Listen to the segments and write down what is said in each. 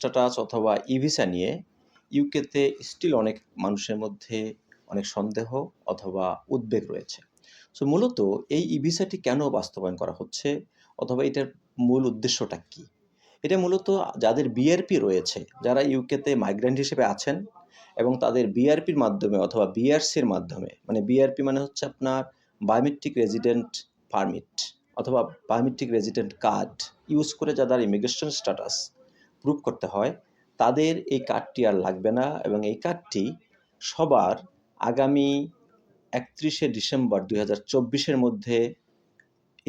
Status অথবা ই visa নিয়ে ইউকেতে স্টিল অনেক মানুষের মধ্যে অনেক সন্দেহ অথবা উদ্বেগ রয়েছে। সো মূলত এই ই ভিসাটি কেন বাস্তবায়ন করা হচ্ছে অথবা এটার মূল উদ্দেশ্যটা কী? এটা মূলত যাদের বিআরপি রয়েছে, যারা ইউকেতে মাইগ্রেন্ট হিসেবে আছেন এবং তাদের বিআরপির মাধ্যমে অথবা বিআরসির মাধ্যমে মানে বিআরপি মানে হচ্ছে আপনার বায়োমেট্রিক রেজিডেন্ট পারমিট অথবা বায়োমেট্রিক রেজিডেন্ট কার্ড ইউজ করে যাদের ইমিগ্রেশন স্ট্যাটাস প্রুভ করতে হয়, তাদের এই কার্ডটি আর লাগবে না এবং এই কার্ডটি সবার আগামী একত্রিশে ডিসেম্বর দুই হাজার মধ্যে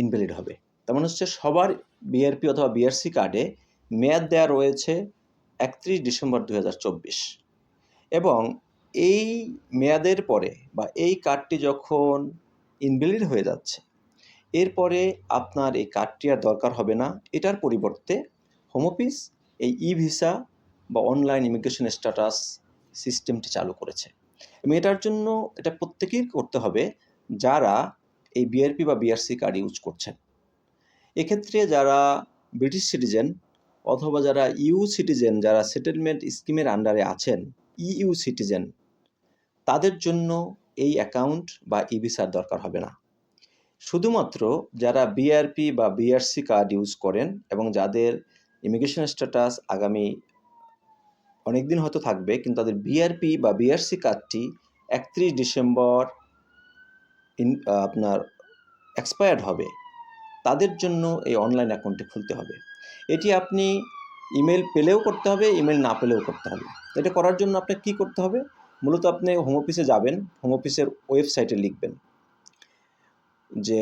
ইনভ্যালিড হবে। তার মানে হচ্ছে সবার বিআরপি অথবা বিআরসি কার্ডে মেয়াদ দেওয়া রয়েছে একত্রিশ ডিসেম্বর দুই হাজার চব্বিশ। এবং এই মেয়াদের পরে বা এই কার্ডটি যখন ইনভ্যালিড হয়ে যাচ্ছে, এরপরে আপনার এই কার্ডটি আর দরকার হবে না। এটার পরিবর্তে হোম অফিস এই ই ভিসা বা অনলাইন ইমিগ্রেশন স্ট্যাটাস সিস্টেমটি চালু করেছে। এবং এটার জন্য এটা প্রত্যেকেই করতে হবে যারা এই বিআরপি বা বিআরসি কার্ড ইউজ করছেন। এক্ষেত্রে যারা ব্রিটিশ সিটিজেন অথবা যারা ইউ সিটিজেন যারা সেটেলমেন্ট স্কিমের আন্ডারে আছেন ইইউ সিটিজেন তাদের জন্য এই অ্যাকাউন্ট বা ই ভিসার দরকার হবে না। শুধুমাত্র যারা বিআরপি বা বিআরসি কার্ড ইউজ করেন এবং যাদের ইমিগ্রেশন স্ট্যাটাস আগামী অনেক দিন হয়তো থাকবে, কিন্তু তাদের বিআরপি বা বিআরসি কার্ডটি একত্রিশ ডিসেম্বর ইন আপনার এক্সপায়ার্ড হবে। তাদের জন্য এই অনলাইন অ্যাকাউন্টটি খুলতে হবে। এটি আপনি ইমেল পেলেও করতে হবে ইমেল না পেলেও করতে হবে। এটা করার জন্য আপনাকে কী করতে হবে? মূলত আপনি হোম অফিসে যাবেন হোম অফিসের ওয়েবসাইটে লিখবেন যে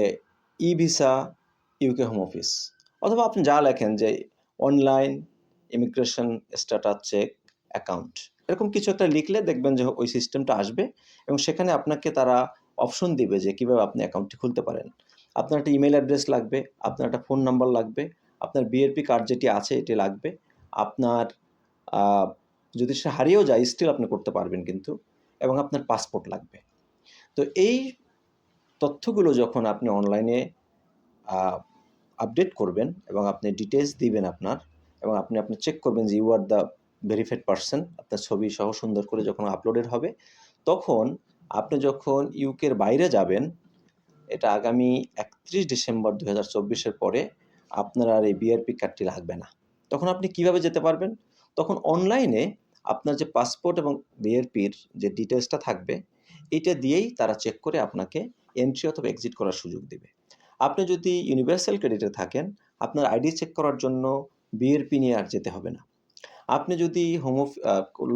e visa UK home office অথবা আপনি যা লেখেন যে online immigration status check account এরকম কিছু একটা লিখলে দেখবেন যে ওই সিস্টেমটা আসবে এবং সেখানে আপনাকে তারা অপশন দিবে যে কীভাবে আপনি অ্যাকাউন্টটি খুলতে পারেন। আপনার একটা ইমেল অ্যাড্রেস লাগবে, আপনার একটা ফোন নাম্বার লাগবে, আপনার বিএরপি কার্ড যেটি আছে এটি লাগবে, আপনার যদি সে হারিয়েও যায় স্টিল আপনি করতে পারবেন কিন্তু, এবং আপনার পাসপোর্ট লাগবে। তো এই তথ্যগুলো যখন আপনি অনলাইনে আপডেট করবেন এবং আপনি ডিটেলস দিবেন আপনার এবং আপনি আপনি চেক করবেন যে you are the verified person আপনার ছবি সহ সুন্দর করে যখন আপলোডেড হবে, তখন আপনি যখন ইউকের বাইরে যাবেন, এটা আগামী একত্রিশ ডিসেম্বর দু হাজার চব্বিশের পরে আপনার আর এই বিআরপি কার্ডটি লাগবে না। তখন আপনি কীভাবে যেতে পারবেন? তখন অনলাইনে আপনার যে পাসপোর্ট এবং বিআরপির যে ডিটেলসটা থাকবে, এটা দিয়েই তারা চেক করে আপনাকে এন্ট্রি অথবা এক্সিট করার সুযোগ দেবে। আপনি যদি ইউনিভার্সাল ক্রেডিটে থাকেন, আপনার আইডি চেক করার জন্য বিএরপি নিয়ে আর যেতে হবে না। আপনি যদি হোম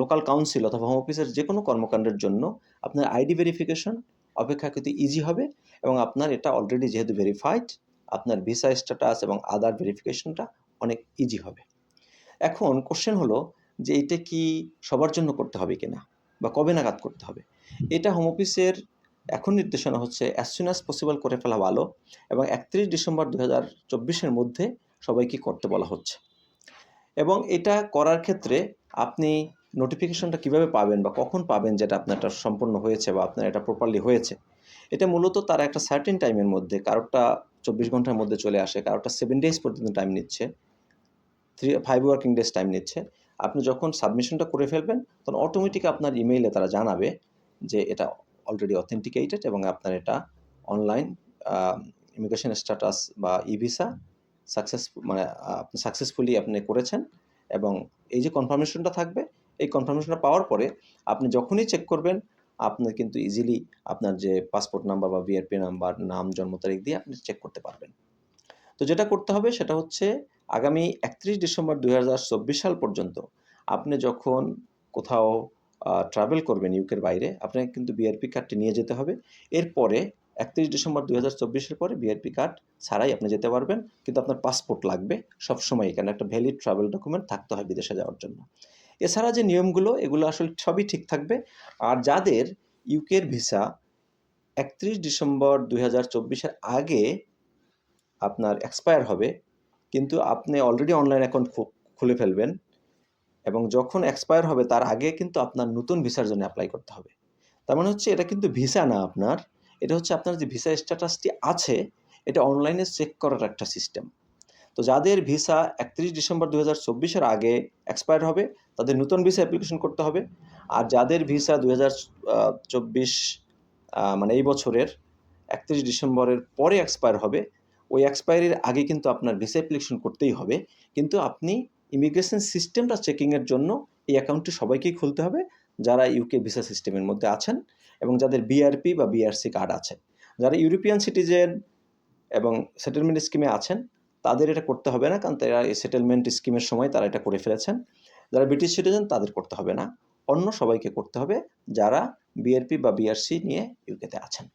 লোকাল কাউন্সিল অথবা হোম অফিসের যে কোনো কর্মকাণ্ডের জন্য আপনার আইডি ভেরিফিকেশন অপেক্ষাকৃত ইজি হবে এবং আপনার এটা অলরেডি যেহেতু ভেরিফাইড আপনার ভিসা স্ট্যাটাস এবং আদার ভেরিফিকেশনটা অনেক ইজি হবে। এখন কোশ্চেন হলো যে এটা কি সবার জন্য করতে হবে কিনা বা কবে নাগাদ করতে হবে? এটা হোম অফিসের এখন নির্দেশনা হচ্ছে অ্যাজ সুন অ্যাজ পসিবল করে ফেলা ভালো এবং একত্রিশ ডিসেম্বর দু হাজার চব্বিশের মধ্যে সবাইকে করতে বলা হচ্ছে। এবং এটা করার ক্ষেত্রে আপনি নোটিফিকেশনটা কীভাবে পাবেন বা কখন পাবেন যেটা আপনারটা সম্পূর্ণ হয়েছে বা আপনার এটা প্রপারলি হয়েছে, এটা মূলত তারা একটা সার্টেন টাইমের মধ্যে, কারোরটা চব্বিশ ঘণ্টার মধ্যে চলে আসে, কারোরটা সেভেন ডেজ পর্যন্ত টাইম নিচ্ছে three five working days time নিচ্ছে, আপনি যখন সাবমিশনটা করে ফেলবেন, তখন অটোমেটিক আপনার ইমেইলে তারা জানাবে যে এটা অলরেডি অথেন্টিকেটেড এবং আপনার এটা অনলাইন ইমিগ্রেশন স্ট্যাটাস বা ই ভিসা সাকসেস মানে আপনি সাকসেসফুলি আপনি করেছেন এবং এই যে কনফার্মেশনটা থাকবে, এই কনফার্মেশনটা পাওয়ার পরে আপনি যখনই চেক করবেন, আপনি কিন্তু ইজিলি আপনার যে পাসপোর্ট নাম্বার বা বিআরপি নাম্বার নাম, জন্ম তারিখ দিয়ে আপনি চেক করতে পারবেন। তো যেটা করতে হবে সেটা হচ্ছে আগামী একত্রিশ ডিসেম্বর দু হাজার চব্বিশ সাল পর্যন্ত আপনি যখন কোথাও ট্রাভেল করবেন ইউকের বাইরে, আপনাকে কিন্তু বিআরপি কার্ডটি নিয়ে যেতে হবে। এরপরে একত্রিশ ডিসেম্বর দুই হাজার চব্বিশের পরে বিআরপি কার্ড ছাড়াই আপনি যেতে পারবেন, কিন্তু আপনার পাসপোর্ট লাগবে। সবসময় এখানে একটা ভ্যালিড ট্রাভেল ডকুমেন্ট থাকতে হয় বিদেশে যাওয়ার জন্য। এছাড়া যে নিয়মগুলো, এগুলো আসলে সবই ঠিক থাকবে। আর যাদের ইউকের ভিসা একত্রিশ ডিসেম্বর দুই হাজার চব্বিশের আগে আপনার এক্সপায়ার হবে, কিন্তু আপনি অলরেডি অনলাইন অ্যাকাউন্ট খুলে ফেলবেন এবং যখন এক্সপায়ার হবে, তার আগে কিন্তু আপনার নতুন ভিসার জন্য অ্যাপ্লাই করতে হবে। তার মানে হচ্ছে, এটা কিন্তু ভিসা না আপনার, এটা হচ্ছে আপনার যে ভিসা স্ট্যাটাসটি আছে, এটা অনলাইনে চেক করার একটা সিস্টেম তো যাদের ভিসা একত্রিশ ডিসেম্বর দু হাজার চব্বিশের আগে এক্সপায়ার হবে, তাদের নতুন ভিসা অ্যাপ্লিকেশন করতে হবে। আর যাদের ভিসা দু হাজার চব্বিশ মানে এই বছরের একত্রিশ ডিসেম্বরের পরে এক্সপায়ার হবে, ওই এক্সপায়ারির আগে কিন্তু আপনার ভিসা অ্যাপ্লিকেশন করতেই হবে। কিন্তু আপনি ইমিগ্রেশন সিস্টেমটা চেকিংয়ের জন্য এই অ্যাকাউন্টটি সবাইকেই খুলতে হবে, যারা ইউকে ভিসা সিস্টেমের মধ্যে আছেন এবং যাদের বিআরপি বা বিআরসি কার্ড আছে। যারা ইউরোপিয়ান সিটিজেন এবং সেটেলমেন্ট স্কিমে আছেন, তাদের এটা করতে হবে না, কারণ তারা এই সেটেলমেন্ট স্কিমের সময় তারা এটা করে ফেলেছেন। যারা ব্রিটিশ সিটিজেন তাদের করতে হবে না। অন্য সবাইকে করতে হবে যারা বিআরপি বা বিআরসি নিয়ে ইউকেতে আছেন।